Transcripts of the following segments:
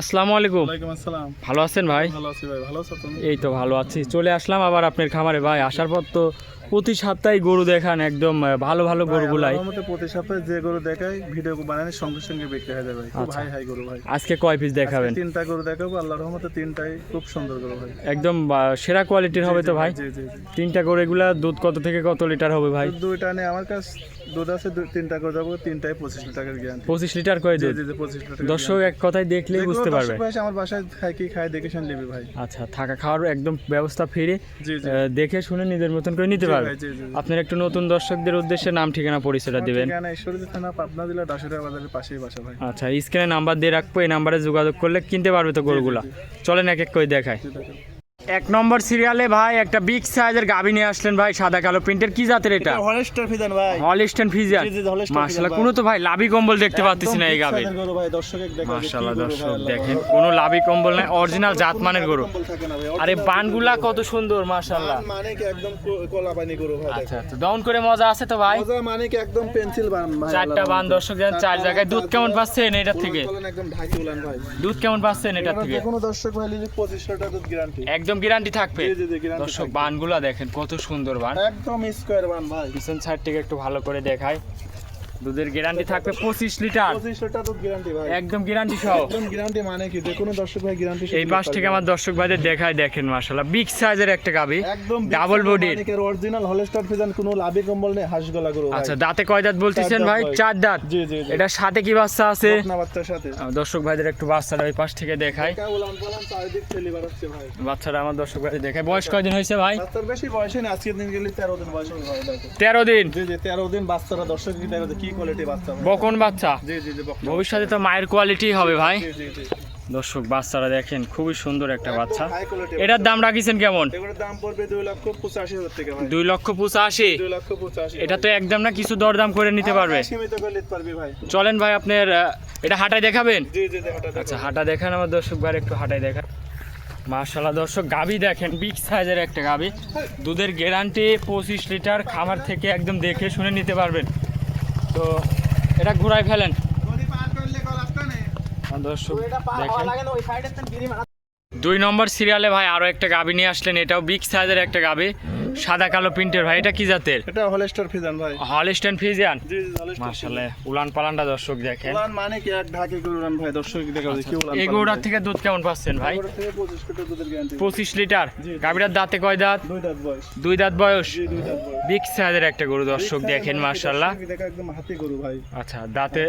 আসসালামু আলাইকুম। ওয়ালাইকুম আসসালাম। ভালো আছেন ভাই? ভালো আছি ভাই ভালো আছো তুমি? এই তো ভালো আছি। চলে আসলাম আবার আপনার খামারে ভাই। আসার পর তো প্রতি সপ্তাহে গরু দেখান একদম ভালো ভালো গরুগুলাই। প্রতি সপ্তাহে যে গরু দেখাই ভিডিও বানানোর সঙ্গে সঙ্গে বিক্রি হয়ে যাবে। খুব আচ্ছা। হাই হাই গরু ভাই। আজকে কয় পিস দেখাবেন? তিনটা গরু দেখাবো আল্লাহর রহমতে তিনটাই খুব সুন্দর গরু ভাই। একদম সেরা কোয়ালিটির হবে তো ভাই তিনটা গরু এগুলা দুধ কত থেকে কত লিটার হবে ভাই? দুইটা নেই আমার কাছে দুধ আছে তিনটা করে যাব তিনটাই পঁচিশ টাকার গ্যারান্টি পঁচিশ লিটার করে দুধ? পঁচিশ লিটার দর্শক এক কথায় দেখলেই বুঝতে পারবে। আমার বাসায় খাই কি খাই দেখে শুনে নিবি ভাই। আচ্ছা থাকা খাওয়ার একদম ব্যবস্থা ফ্রি। দেখে শুনে নিজের মতন করে নিতে পারবে। আপনার একটু নতুন দর্শকদের উদ্দেশ্যে নাম ঠিকানা পরিচয়টা দিবেন। থানা পাবনা জেলা ডাসুরিয়া বাজারের পাশেই বাসা ভাই। আচ্ছা স্ক্রিনে নাম্বার দিয়ে রাখব এই নাম্বারে যোগাযোগ করলে কিনতে পারবে তো গরুগুলা। চলেন এক এক করে দেখায়। এক নম্বর সিরিয়ালে ভাই একটা বিগ সাইজের গাবি নিয়ে আসলেন ভাই সাদা কালো প্রিন্টের কি জাতের এটা? এটা হলেস্টার ফিদান ভাই। জি, Holstein মাশাআল্লাহ কোনো তো ভাই লাভি কম্বল দেখতে পাচ্ছি না এই গাবি মাশাআল্লাহ দর্শক দেখেন কোনো লাভি কম্বল নাই অরিজিনাল জাতমানের গরু। আরে বানগুলা কত সুন্দর মাশাআল্লাহ। মানে কি একদম কলা পানি গরু ভাই আচ্ছা আচ্ছা ডাউন করে মজা আছে তো ভাই? মজা মানে কি একদম পেন্সিল বান ভাই চারটা বান দর্শক যেন চার জায়গায় দুধ কেমন পাচ্ছেন এটার থেকে? একদম ঢাকি উলান ভাই। দুধ কেমন পাচ্ছেন এটা থেকে? কোনো দর্শক ভাই লিখে 25 লিটার দুধ গ্যারান্টি একদম গ্যারান্টি থাকবে। দর্শক বানগুলা দেখেন কত সুন্দর বান। একদম স্কয়ার বান ভাই। পিছন সাইড থেকে একটু ভালো করে দেখায়। দুধের গ্যারান্টি থাকবে পঁচিশ লিটার। 25 লিটার দুধ গ্যারান্টি ভাই। একদম গ্যারান্টি সহ। একদম গ্যারান্টি মানে কি? যে কোনো দর্শক ভাই গ্যারান্টি এই পাশ থেকে আমার দর্শক ভাইদের দেখায় দেখেন মাশাল্লাহ বিগ সাইজের একটা গাবি। একদম ডাবল বডির মানিকের অরিজিনাল হলস্টার ফিজান কোনো লাভি কম্বল নেই হাঁস গলা গরু আচ্ছা দাঁতে কয় দাঁত বলতেছেন ভাই। চার দাঁত? জি জি এটার সাথে কি বাচ্চা আছে? বকনা বাচ্চার সাথে। দর্শক ভাইদের একটু বাচ্চাটা ওই পাশ থেকে ভাই। বাচ্চাটা আমার দর্শক ভাইদের দেখায়। বয়স কয়দিন হয়েছে ভাই? বাচ্চার বেশি বয়সে না আজকের দিন গেলে তেরো দিন বয়স হবে ভাই দেখো। তেরো দিন? জি জি তেরো দিন বাচ্চারা দর্শক কি দেখো কি কোয়ালিটি বাচ্চা বকন বাচ্চা? জি জি জি বকনা ভবিষ্যতে তো মায়ের কোয়ালিটি হবে ভাই। জি জি জি। দর্শক বাচ্চারা দেখেন খুবই সুন্দর একটা বাচ্চা। এটার দাম রাখিছেন কেমন? দাম পড়বে দুই লক্ষ পঁচাশি হাজার টাকা দুই লক্ষ পঁচাশি? দুই লক্ষ পঁচাশি এটা তো একদম না কিছু দরদাম করে নিতে পারবে? সীমিত করে নিতে পারবি ভাই। চলেন ভাই আপনার এটা হাটায় দেখাবেন? আচ্ছা হাঁটা দেখেন আমার দর্শক ভাই একটু হাঁটাই দেখান মার্শাল্লাহ দর্শক গাবি দেখেন বিগ সাইজের একটা গাবি। দুধের গ্যারান্টি পঁচিশ লিটার খামার থেকে একদম দেখে শুনে নিতে পারবেন। তো এটা ঘুরাই ফেলেন। দর্শক দেখেন। দুই নম্বর সিরিয়ালে ভাই আরও একটা গাবি নিয়ে আসলেন এটাও বিগ সাইজের একটা গাবি। সাদা কালো প্রিন্টের ভাই এটা কি জাতের? এটা হলস্টার ফিজান ভাই। Holstein Friesian? জি জি হলস্টার মার্শাল্লাহ উলান পালানটা দর্শক দেখেন। উলান মানে কি? এক ঢাকি উলান ভাই দর্শক দেখা যায় কি উলান এই গৌড়ার থেকে দুধ কেমন পাচ্ছেন ভাই? এগুলোর থেকে 25 লিটার দুধের গ্যারান্টি পঁচিশ লিটার? জি। গাবিটার দাঁতে কয় দাঁত? দুই দাঁত বয়স। দুই দাঁত বয়স? জি দুই দাঁত বয়স। বিগ সাইজের একটা গরু দর্শক দেখেন দর্শক দেখা একদম হাতি গরু ভাই। আচ্ছা দাঁতে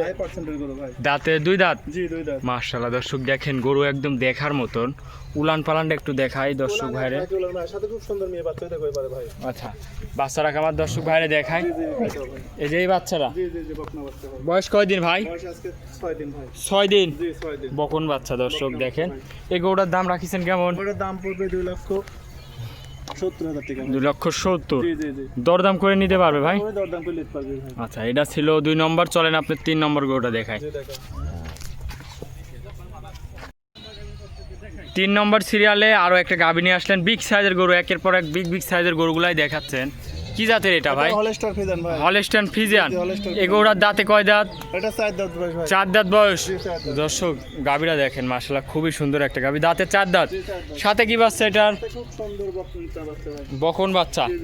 গরু ভাই। দাঁতে দুই দাঁত? জি দুই দাঁত। মার্শাল্লাহ দর্শক দেখেন গরু একদম দেখার মতন। উলান পালানটা একটু দেখাই দর্শক ভাইরে। সাথে খুব সুন্দর মেয়ে বাচ্চা দেখো এবারে আচ্ছা বাচ্চারা আমার দর্শক ভাইরে দেখাই জি জি দেখো ভাই এই যে এই বাচ্চারা বয়স কয়দিন ভাই? বয়স আজকে 6 দিন ভাই। ছয় দিন? জি 6 দিন। বকন বাচ্চা দর্শক দেখেন। এই গরুটার দাম রাখিছেন কেমন? দাম পড়বে 2 লক্ষ 70 দুই লক্ষ সত্তর। জি জি জি। দরদাম করে নিতে পারবে ভাই? ওই দরদাম করে নিতে পারবি ভাই। আচ্ছা এটা ছিল দুই নম্বর। চলেন আপনি তিন নম্বর গরুটা দেখায় তিন নম্বর সিরিয়ালে আরও একটা গাভী নিয়ে আসলেন। বিগ সাইজের গরু একের পর এক বিগ বিগ সাইজের গরুগুলাই দেখাচ্ছেন। কি জাতের এটা ভাই? হলস্টার ভাই। ফিজিয়ান। Holstein দাঁতে কয় দাঁত? এটা চার দাঁত বয়স ভাই। চার দাঁত। দর্শক গাভীরা দেখেন মাসাল্লাহ খুবই সুন্দর একটা গাভী। দাঁতে চার দাঁত। সাথে কি বাচ্চা এটার? বকনা বাচ্চা ভাই।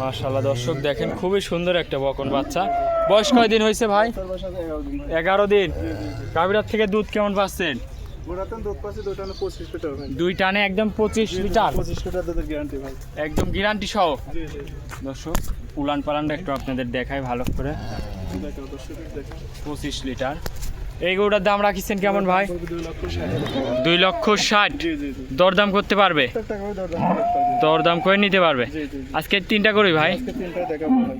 মাশাল্লাহ দর্শক দেখেন খুবই সুন্দর একটা বকন বাচ্চা। বয়স কয় দিন হয়েছে ভাই? বাচ্চার বয়স আছে 11 দিন। ভাই এগারো দিন। গাভীরার থেকে দুধ কেমন পাচ্ছেন? গোড়াতেন দুধ পাচ্ছি দুটো না 25 লিটার দুই টানে একদম পঁচিশ লিটার। 25 লিটার দুধের গ্যারান্টি ভাই। একদম গ্যারান্টি সহ। দর্শক উলান পালানটা একটু আপনাদের দেখাই ভালো করে। পঁচিশ লিটার। এই গরুটার দাম রাখিছেন কেমন ভাই? পড়বে 2 লক্ষ 60 হাজার টাকা দুই লক্ষ ষাট। দরদাম করতে পারবে? দরদাম করে নিতে পারবে। আজকে তিনটা করি ভাই? আজকে তিনটা দেখাবো ভাই।